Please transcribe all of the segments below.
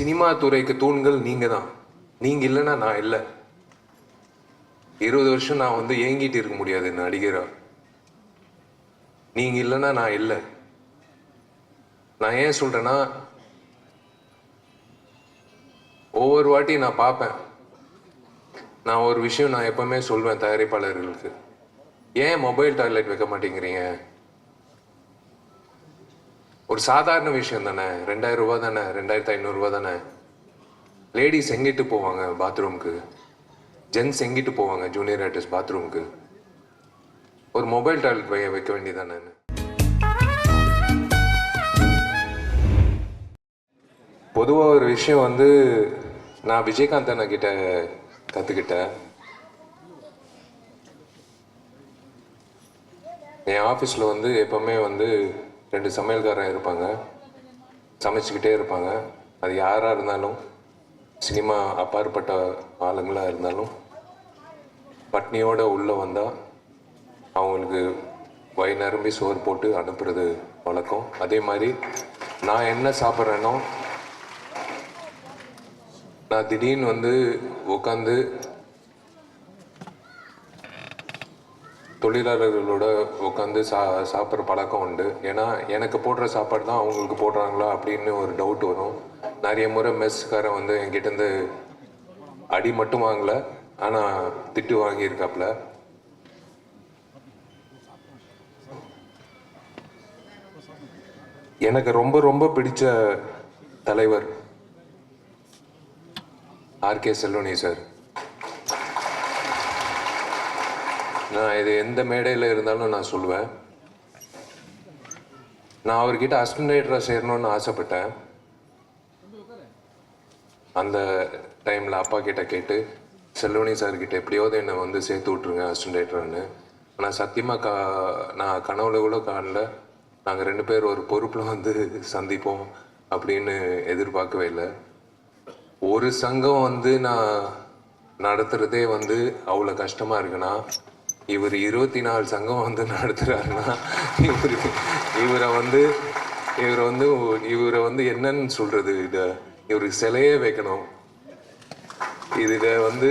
Cinema துறைக்கு தூண்கள் நீங்கள் தான் நீங்கள் இல்லைன்னா நான் இல்லை. இருபது வருஷம் நான் வந்து ஏங்கிட்டு இருக்க முடியாது நடிகரா. நீங்க இல்லைன்னா நான் இல்லை. நான் ஏன் சொல்றேன்னா ஒவ்வொரு வாட்டி நான் பார்ப்பேன். நான் ஒரு விஷயம் நான் எப்பவுமே சொல்வேன் தயாரிப்பாளர்களுக்கு. ஏன் மொபைல் டாய்லெட் வைக்க மாட்டேங்கிறீங்க? ஒரு சாதாரண விஷயம் தானே? ரெண்டாயிரம் ரூபா தானே? ரெண்டாயிரத்து ஐநூறுரூவா தானே? லேடிஸ் எங்கிட்டு போவாங்க பாத்ரூம்க்கு ஜென்ஸ் எங்கிட்டு போவாங்க ஜூனியர் ஆர்டிஸ்ட் பாத்ரூம்க்கு ஒரு மொபைல் டாய்லெட் வை வைக்க வேண்டியதானே பொதுவாக ஒரு விஷயம் வந்து நான் விஜயகாந்த் அண்ணா கிட்ட கற்றுக்கிட்டேன் என் ஆஃபீஸில் வந்து எப்போவுமே வந்து ரெண்டு சமையல்காரன் இருப்பாங்க. சமைச்சிக்கிட்டே இருப்பாங்க. அது யாராக இருந்தாலும் சினிமா அப்பாற்பட்ட ஆளுங்களாக இருந்தாலும் பட்னியோட உள்ளே வந்தால் அவங்களுக்கு வய நிரம்பி சோறு போட்டு அனுப்புறது வழக்கம். அதே மாதிரி நான் என்ன சாப்பிட்றேனோ நான் திடீர்னு வந்து உட்காந்து தொழிலாளர்களோட உட்காந்து சா சாப்பிட்ற பழக்கம் உண்டு. ஏன்னா எனக்கு போடுற சாப்பாடு தான் அவங்களுக்கு போடுறாங்களா அப்படின்னு ஒரு டவுட் வரும். நிறைய முறை மெஸ்காரன் வந்து என்கிட்டேருந்து அடி மட்டும் வாங்கல. ஆனால் திட்டு வாங்கியிருக்காப்புல எனக்கு ரொம்ப ரொம்ப பிடிச்ச தலைவர் ஆர்கே செல்வனி சார். நான் இது எந்த மேடையில் இருந்தாலும் நான் சொல்லுவேன் நான் அவர்கிட்ட அசிஸ்டன்ட் ரைட்டராக சேரணும்னு ஆசைப்பட்டேன். அந்த டைமில் அப்பா கிட்ட கேட்டு செல்வனி சார்கிட்ட எப்படியாவது என்னை வந்து சேர்த்து விட்ருங்க அசிஸ்டன்ட் ரைட்டர்னு ஆனால் சத்தியமாக கா நான் கனவுல கூட காணல. நாங்கள் ரெண்டு பேர் ஒரு பொறுப்பில் வந்து சந்திப்போம் அப்படின்னு எதிர்பார்க்கவே இல்லை. ஒரு சங்கம் வந்து நான் நடத்துகிறதே வந்து அவ்வளோ கஷ்டமாக இருக்குன்னா இவர் இருபத்தி நாலு சங்கம் வந்து நடத்துகிறாருன்னா இவர் இவரை வந்து இவரை வந்து இவரை வந்து என்னன்னு சொல்கிறது இதை இவருக்கு சிலையே வைக்கணும். இதில் வந்து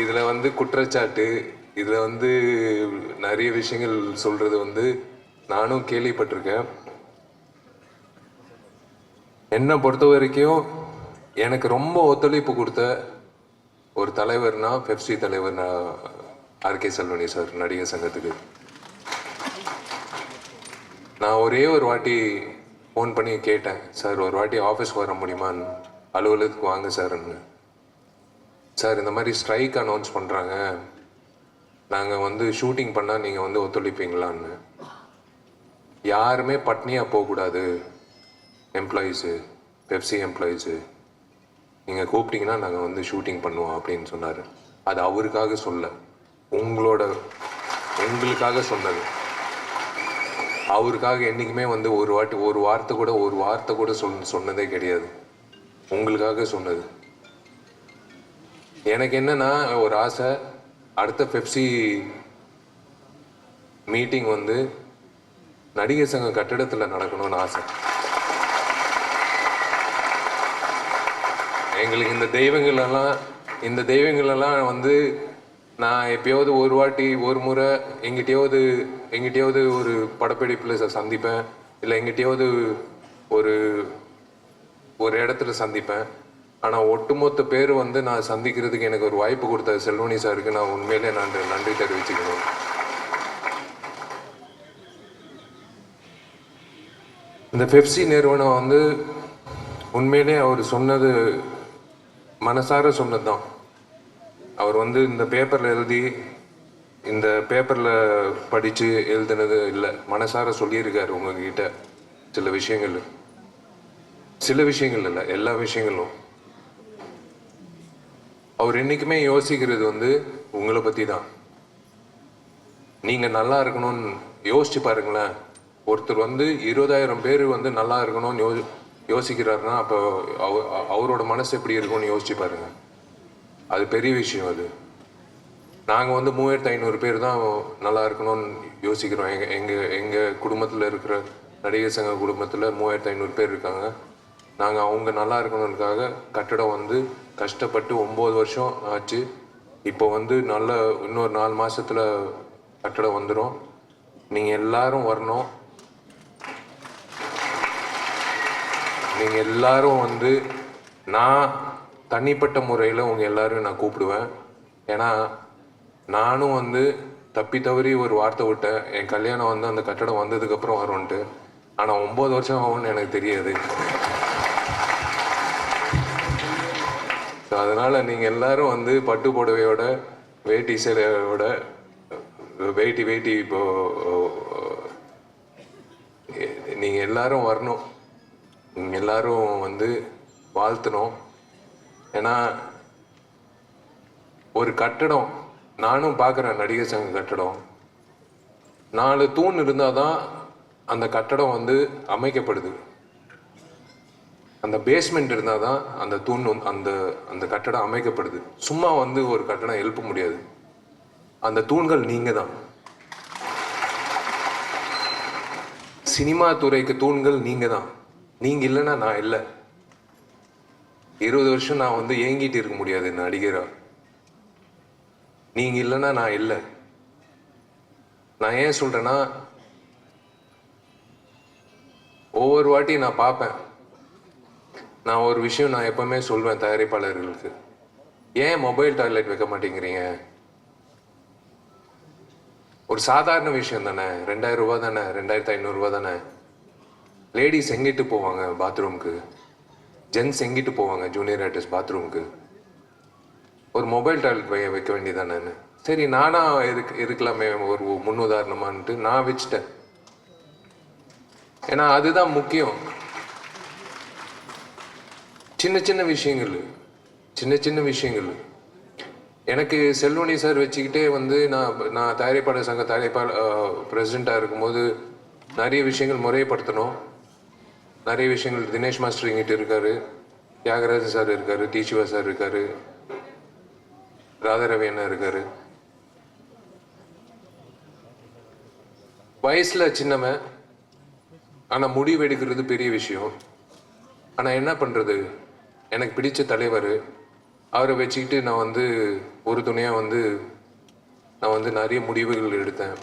இதில் வந்து குற்றச்சாட்டு இதில் வந்து நிறைய விஷயங்கள் சொல்கிறது வந்து நானும் கேள்விப்பட்டிருக்கேன். என்னை பொறுத்த வரைக்கும் எனக்கு ரொம்ப ஒத்துழைப்பு கொடுத்த ஒரு தலைவர்னா பெப்சி தலைவர்னா ஆர்கே செல்வனி சார் நடிகர் சங்கத்துக்கு. நான் ஒரே ஒரு வாட்டி ஃபோன் பண்ணி கேட்டேன் சார் ஒரு வாட்டி ஆஃபீஸ் வர முடியுமான்னு? அலுவலகத்துக்கு வாங்க சார்ன்னு. சார் இந்த மாதிரி ஸ்ட்ரைக் அனௌன்ஸ் பண்ணுறாங்க நாங்கள் வந்து ஷூட்டிங் பண்ணால் நீங்கள் வந்து ஒத்துழைப்பீங்களான்னு. யாருமே பட்னியாக போகக்கூடாது. எம்ப்ளாயீஸு பெப்சி எம்ப்ளாயீஸு நீங்கள் கூப்பிட்டிங்கன்னா நாங்கள் வந்து ஷூட்டிங் பண்ணுவோம் அப்படின்னு சொன்னார். அது அவருக்காக சொல்ல உங்களோட உங்களுக்காக சொன்னது. அவருக்காக என்றைக்குமே வந்து ஒரு வாட்டி ஒரு வார்த்தை கூட ஒரு வார்த்தை கூட சொல் சொன்னதே கிடையாது. உங்களுக்காக சொன்னது. எனக்கு என்னன்னா ஒரு ஆசை. அடுத்த பெப்சி மீட்டிங் வந்து நடிகர் சங்க கட்டிடத்தில் நடக்கணும்னு ஆசை. எங்களுக்கு இந்த தெய்வங்கள் எல்லாம் இந்த தெய்வங்கள் எல்லாம் வந்து நான் எப்பயாவது ஒரு வாட்டி ஒரு முறை எங்கிட்டயாவது எங்கிட்டயாவது ஒரு படப்பிடிப்பில் சந்திப்பேன். இல்லை எங்கிட்டயாவது ஒரு ஒரு இடத்துல சந்திப்பேன். ஆனால் ஒட்டுமொத்த பேர் வந்து நான் சந்திக்கிறதுக்கு எனக்கு ஒரு வாய்ப்பு கொடுத்த செல்வனி சாருக்கு நான் உண்மையிலே நான் நன்றி தெரிவிச்சுக்கணும் இந்த பெப்சி நிறுவனம் வந்து உண்மையிலே அவர் சொன்னது மனசார சொன்னது தான் அவர் வந்து இந்த பேப்பரில் எழுதி இந்த பேப்பரில் படித்து எழுதுனது இல்லை. மனசார சொல்லியிருக்காரு உங்ககிட்ட சில விஷயங்கள். சில விஷயங்கள் இல்லை எல்லா விஷயங்களும். அவர் என்றைக்குமே யோசிக்கிறது வந்து உங்களை பற்றி தான் நீங்கள் நல்லா இருக்கணும்னு யோசிச்சு பாருங்களேன். ஒருத்தர் வந்து இருபதாயிரம் பேர் வந்து நல்லா இருக்கணும்னு யோ யோசிக்கிறாருன்னா அப்போ அவ- அவரோட மனசு எப்படி இருக்கும்னு யோசிச்சு பாருங்கள் அது பெரிய விஷயம் அது. நாங்கள் வந்து மூவாயிரத்து ஐநூறு பேர் தான் நல்லா இருக்கணும்னு யோசிக்கிறோம். எங்கள் எங்கள் எங்கள் குடும்பத்தில் இருக்கிற நடிகர் சங்க குடும்பத்தில் மூவாயிரத்து ஐநூறு பேர் இருக்காங்க. நாங்கள் அவங்க நல்லா இருக்கணுன்றக்காக கட்டடம் வந்து கஷ்டப்பட்டு ஒம்பது வருஷம் ஆச்சு. இப்போ வந்து நல்ல இன்னொரு நாலு மாதத்தில் கட்டடம் வந்துடும் நீங்கள் எல்லாரும் வரணும். நீங்கள் எல்லாரும் வந்து நான் தனிப்பட்ட முறையில் உங்கள் எல்லாரும் நான் கூப்பிடுவேன். ஏன்னா நானும் வந்து தப்பி தவறி ஒரு வார்த்தை விட்டேன். என் கல்யாணம் வந்து அந்த கட்டடம் வந்ததுக்கப்புறம் வரும்ன்ட்டு. ஆனால் ஒம்பது வருஷம் ஆகும்னு எனக்கு தெரியாது. ஸோ அதனால் நீங்கள் எல்லாரும் வந்து பட்டு புடவையோட வேட்டி சேலையோட வேட்டி வேட்டி இப்போ நீங்கள் எல்லாரும் வரணும். நீங்க எல்லாரும் வந்து வாழ்த்தணும். ஏன்னா ஒரு கட்டடம் நானும் பார்க்குறேன் நடிகர் சங்க கட்டடம். நாலு தூண் இருந்தால் தான் அந்த கட்டடம் வந்து அமைக்கப்படுது. அந்த பேஸ்மெண்ட் இருந்தால் தான் அந்த தூண் அந்த அந்த கட்டடம் அமைக்கப்படுது. சும்மா வந்து ஒரு கட்டடம் எழுப்ப முடியாது. அந்த தூண்கள் நீங்கள் தான் சினிமா துறைக்கு தூண்கள் நீங்கள் தான் நீங்கள் இல்லைன்னா நான் இல்லை. இருபது வருஷம் நான் வந்து ஏங்கிட்டு இருக்க முடியாது என்ன நடிகரா நீங்கள் இல்லைன்னா நான் இல்லை. நான் ஏன் சொல்கிறேன்னா ஒவ்வொரு வாட்டி நான் பார்ப்பேன். நான் ஒரு விஷயம் நான் எப்பவுமே சொல்வேன் தயாரிப்பாளர்களுக்கு. ஏன் மொபைல் டாய்லெட் வைக்க மாட்டேங்கிறீங்க? ஒரு சாதாரண விஷயம் தானே. ரெண்டாயிரம் ரூபா தானே ரெண்டாயிரத்து ஐநூறுரூவா தானே. லேடிஸ் எங்கிட்டு போவாங்க பாத்ரூம்க்கு ஜென்ஸ் எங்கிட்டு போவாங்க? ஜூனியர் ஆர்டிஸ்ட் பாத்ரூமுக்கு ஒரு மொபைல் டாய்லெட் வை வைக்க வேண்டியதானேன்னு சரி நானாக இருக்கு இருக்கலாமே ஒரு முன்னுதாரணமான்ட்டு நான் வச்சுட்டேன். ஏன்னா அதுதான் முக்கியம். சின்ன சின்ன விஷயங்கள். சின்ன சின்ன விஷயங்கள். எனக்கு செல்வனி சார் வச்சுக்கிட்டே வந்து நான் நான் தயாரிப்பாளர் சங்க தயாரிப்பாளர் பிரசிடெண்ட்டாக இருக்கும்போது நிறைய விஷயங்கள் முறைப்படுத்தணும். நிறைய விஷயங்கள். தினேஷ் மாஸ்டர் இங்கிட்ட இருக்காரு. தியாகராஜன் சார் இருக்காரு. டி சிவா சார் இருக்காரு. ராதாரவி அண்ணா இருக்காரு. வயசுல சின்னவன். ஆனா முடிவு எடுக்கிறது பெரிய விஷயம். ஆனா என்ன பண்றது? எனக்கு பிடிச்ச தலைவர். அவரை வச்சுக்கிட்டு நான் வந்து ஒரு துணையா வந்து நான் வந்து நிறைய முடிவுகள் எடுத்தேன்.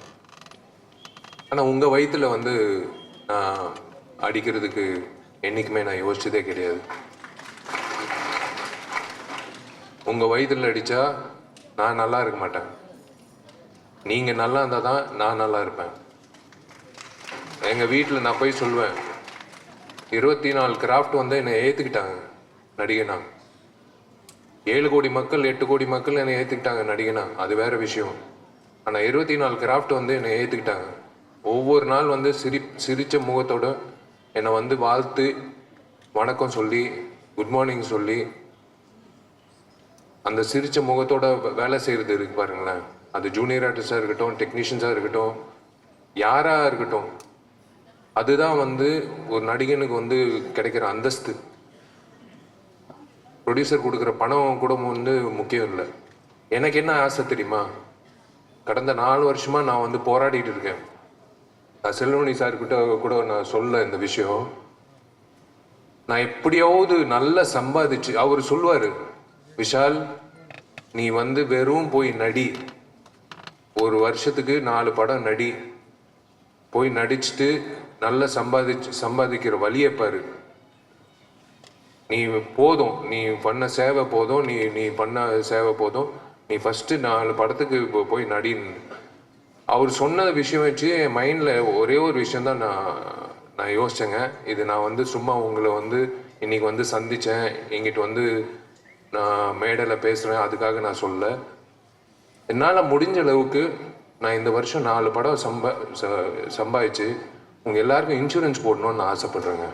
ஆனா உங்க வயிற்றில் வந்து நான் அடிக்கிறதுக்கு என்னைக்குமே நான் யோசிச்சதே கிடையாது. உங்கள் வயதில் அடித்தா நான் நல்லா இருக்க மாட்டேன். நீங்கள் நல்லா இருந்தால் தான் நான் நல்லா இருப்பேன். எங்கள் வீட்டில் நான் போய் சொல்லுவேன் இருபத்தி நாலு கிராஃப்ட் வந்து என்னை ஏற்றுக்கிட்டாங்க நடிகனா. ஏழு கோடி மக்கள் எட்டு கோடி மக்கள் என்னை ஏற்றுக்கிட்டாங்க நடிகனா. அது வேறு விஷயம். ஆனால் இருபத்தி நாலு கிராஃப்ட் வந்து என்னை ஏற்றுக்கிட்டாங்க ஒவ்வொரு நாள் வந்து சிரி சிரித்த முகத்தோட என்னை வந்து வாழ்த்து வணக்கம் சொல்லி குட் மார்னிங் சொல்லி அந்த சிரிச்ச முகத்தோட வே- வேலை செய்கிறது இருக்கு பாருங்களேன். அது ஜூனியர் ஆர்டிஸ்டாக இருக்கட்டும் டெக்னீஷியன்ஸாக இருக்கட்டும் யாராக இருக்கட்டும் அதுதான் வந்து ஒரு நடிகனுக்கு வந்து கிடைக்கிற அந்தஸ்து. ப்ரொடியூசர் கொடுக்குற பணம் கூட வந்து முக்கியம் இல்லை. எனக்கு என்ன ஆசை தெரியுமா? கடந்த நாலு வருஷமாக நான் வந்து போராடிட்டு இருக்கேன். செல்வமணி சார்கிட்ட கூட நான் சொல்ல இந்த விஷயம். நான் எப்படியாவது நல்லா சம்பாதிச்சு அவர் சொல்வார் விஷால் நீ வந்து வெறும் போய் நடி. ஒரு வருஷத்துக்கு நாலு படம் நடி. போய் நடிச்சுட்டு நல்லா சம்பாதிச்சு சம்பாதிக்கிற வழியை பாரு. நீ போதும் நீ பண்ண சேவை போதும் நீ நீ பண்ண சேவை போதும். நீ ஃபஸ்ட்டு நாலு படத்துக்கு இப்போ போய் நடின்னு. அவர் சொன்ன விஷயம் வச்சு என் மைண்டில் ஒரே ஒரு விஷயம் தான் நான் நான் யோசித்தேங்க இது நான் வந்து சும்மா உங்களை வந்து இன்னைக்கு வந்து சந்தித்தேன் எங்கிட்ட வந்து நான் மேடையில் பேசுகிறேன் அதுக்காக நான் சொல்ல. என்னால் முடிஞ்ச அளவுக்கு நான் இந்த வருஷம் நாலு படம் சம்பா ச- சம்பாதிச்சு உங்கள் எல்லாருக்கும் இன்சூரன்ஸ் போடணும்னு நான் ஆசைப்பட்றேங்க.